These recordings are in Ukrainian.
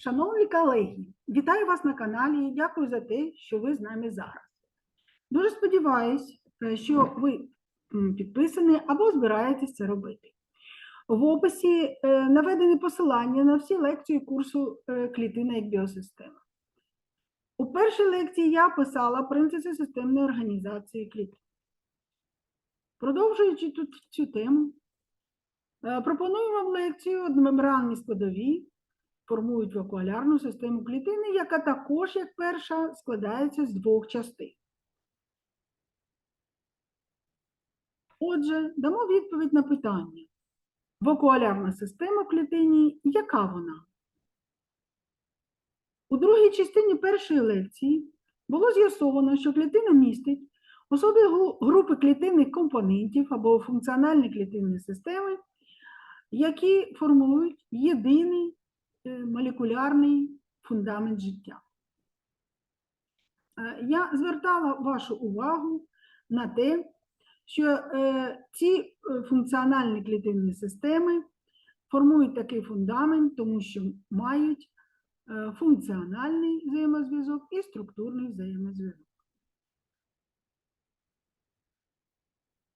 Шановні колеги, вітаю вас на каналі і дякую за те, що ви з нами зараз. Дуже сподіваюсь, е, що ви підписані або збираєтесь це робити. В описі е, наведені посилання на всі лекції курсу е, клітина як біосистема. У першій лекції я писала принципи системної організації клітин. Продовжуючи тут цю тему, пропоную вам лекцію одномембранні складові формують вакуолярну систему клітини, яка також, як перша, складається з двох частин. Отже, дамо відповідь на питання. Вакуолярна система в клітині, яка вона? У другій частині першої лекції було з'ясовано, що клітина містить особи гру- групи клітинних компонентів або функціональні клітинні системи, які формують єдиний молекулярний фундамент життя. Е, Я звертала вашу увагу на те, що е, ці е, функціональні клітинні системи формують такий фундамент, тому що мають е, функціональний взаємозв'язок і структурний взаємозв'язок.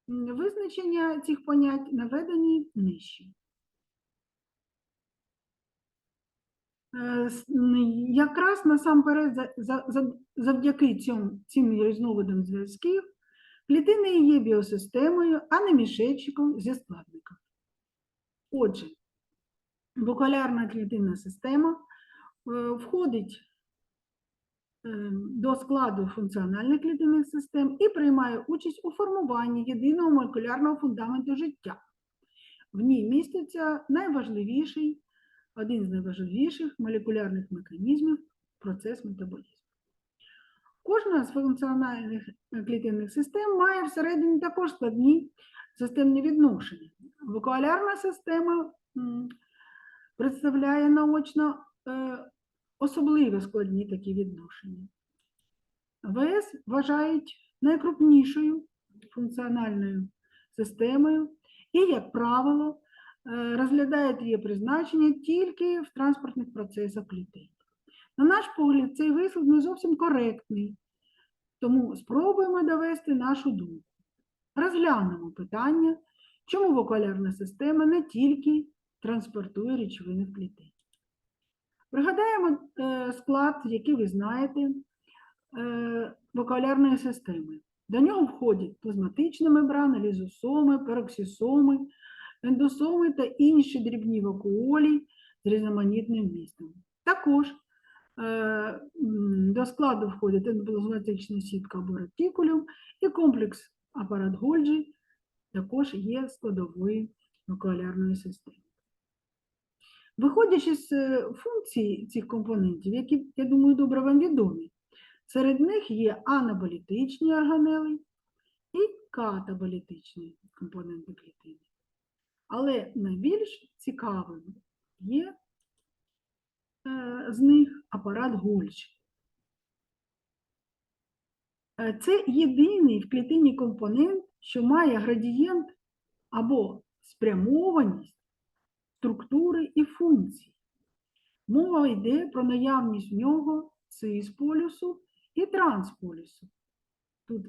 Визначення цих понять наведені нижче. Якраз насамперед за- за- за- завдяки цьому, цим різновидам зв'язків клітини є біосистемою, а не мішечком зі складником. Отже, вокалярна клітинна система е, входить е, до складу функціональних клітинних систем і приймає участь у формуванні єдиного молекулярного фундаменту життя. В ній міститься найважливіший, один з найважливіших молекулярних механізмів процес метаболізму. Кожна з функціональних клітинних систем має всередині також складні системні відношення. Вокуалярна система представляє наочно е, особливо складні такі відношення. ВС вважають найкрупнішою функціональною системою і, як правило, розглядають її призначення тільки в транспортних процесах клітин. На наш погляд, цей вислів не зовсім коректний, тому спробуємо довести нашу думку. Розглянемо питання, чому вокуалярна система не тільки транспортує речовини в клітині. Пригадаємо е, склад, який ви знаєте, е, вокуалярної системи. До нього входять плазматична мембрана, лізосоми, пероксисоми, ендосоми та інші дрібні вакуолі з різноманітним вмістом. Також е, до складу входить ендоплазматична сітка або ретикулюм і комплекс апарат Гольджі також є складовою вакуалярної системи. Виходячи з е, функцій цих компонентів, які, я думаю, добре вам відомі, серед них є анаболітичні органели і катаболітичні компоненти клітини. Але найбільш цікавим є е, з них апарат Гольджі. Е, Це єдиний в клітині компонент, що має градієнт або спрямованість структури і функцій. Мова йде про наявність в нього цисполюсу і трансполюсу. Тут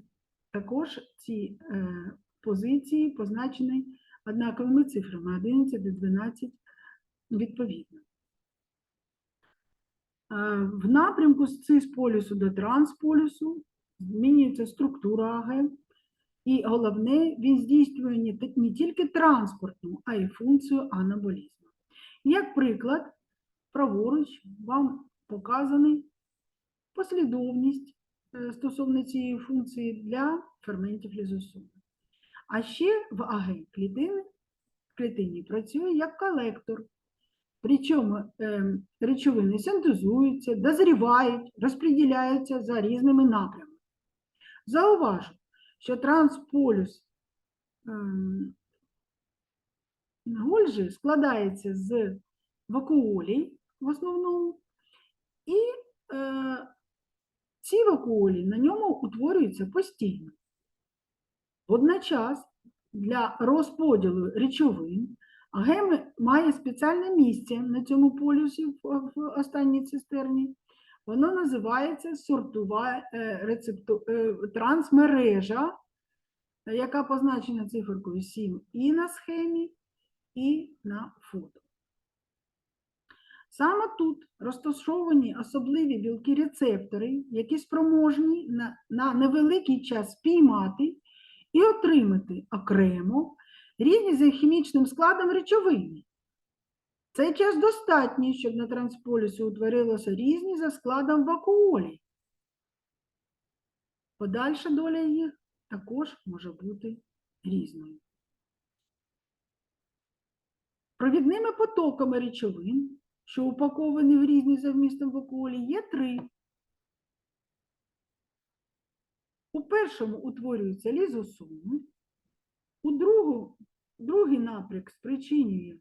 також ці е, позиції позначені однаковими цифрами 11 і 12 відповідно. Е, В напрямку з цисполюсу до трансполюсу змінюється структура АГ, і головне, він здійснює не тільки транспортну, а й функцію анаболізму. Як приклад, праворуч вам показаний послідовність е, стосовно цієї функції для ферментів лізосому. А ще в АГ клітини, клітині працює як колектор. Причому е, речовини синтезуються, дозрівають, розподіляються за різними напрямами. Зауважу, що трансполюс ем, Гольджі складається з вакуолій в основному, і е, ці вакуолі на ньому утворюються постійно. Водночас для розподілу речовин А Г має спеціальне місце на цьому полюсі в, останній цистерні. Воно називається сортова е, рецепту, е, трансмережа, яка позначена циферкою 7 і на схемі, і на фото. Саме тут розташовані особливі білки рецептори, які спроможні на, на невеликий час спіймати і отримати окремо різні за хімічним складом речовини. Цей час достатній, щоб на трансполісі утворилося різні за складом вакуолі. Подальша доля їх також може бути різною. Провідними потоками речовин, що упаковані в різні за вмістом вакуолі, є три. У першому утворюються лізосоми, у другому, другий напрямок спричинює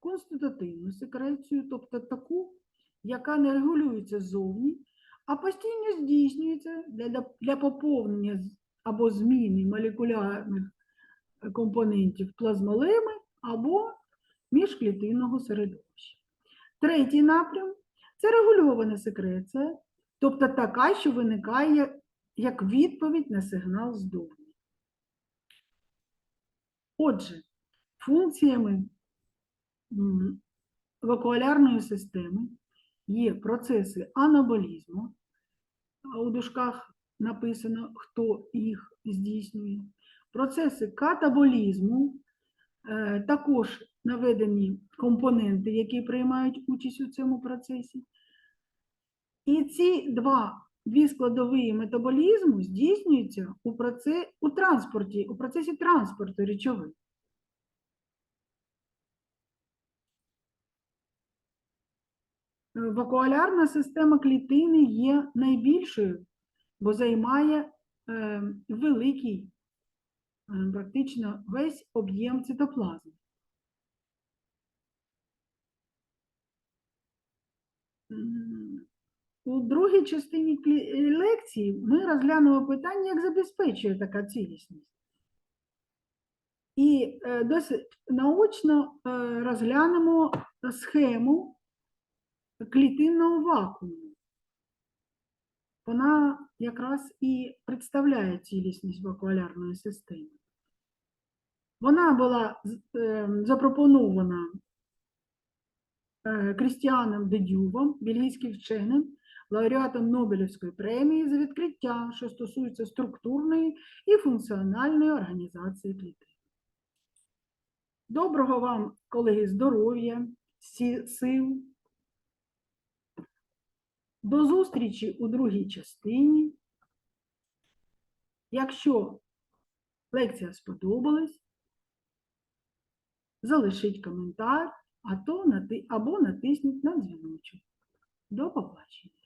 конститутивну секрецію, тобто таку, яка не регулюється ззовні, а постійно здійснюється для, для, для поповнення або зміни молекулярних е, компонентів плазмолеми або міжклітинного середовища. Третій напрям це регульована секреція, тобто така, що виникає як відповідь на сигнал ззовні. Отже, функціями м, вакуолярної системи є процеси анаболізму, у дужках написано, хто їх здійснює, процеси катаболізму, е, також наведені компоненти, які приймають участь у цьому процесі. І ці два, дві складові метаболізму здійснюються у, проце, у транспорті, у процесі транспорту речовин. Е, Вакуолярна система клітини є найбільшою, бо займає е, великий, е, практично весь об'єм цитоплазми. М, У другій частині е, лекції ми розглянемо питання, як забезпечує така цілісність. І е, досить наочно е, розглянемо схему клітинного вакууму. Вона якраз і представляє цілісність вакуолярної системи. Вона була запропонована Крістіаном Дедювом, бельгійським вченим, лауреатом Нобелівської премії за відкриття, що стосується структурної і функціональної організації клітин. Доброго вам, колеги, здоров'я, сил. До зустрічі у другій частині. Якщо лекція сподобалась, залишіть коментар, або натисніть на дзвіночок. До побачення.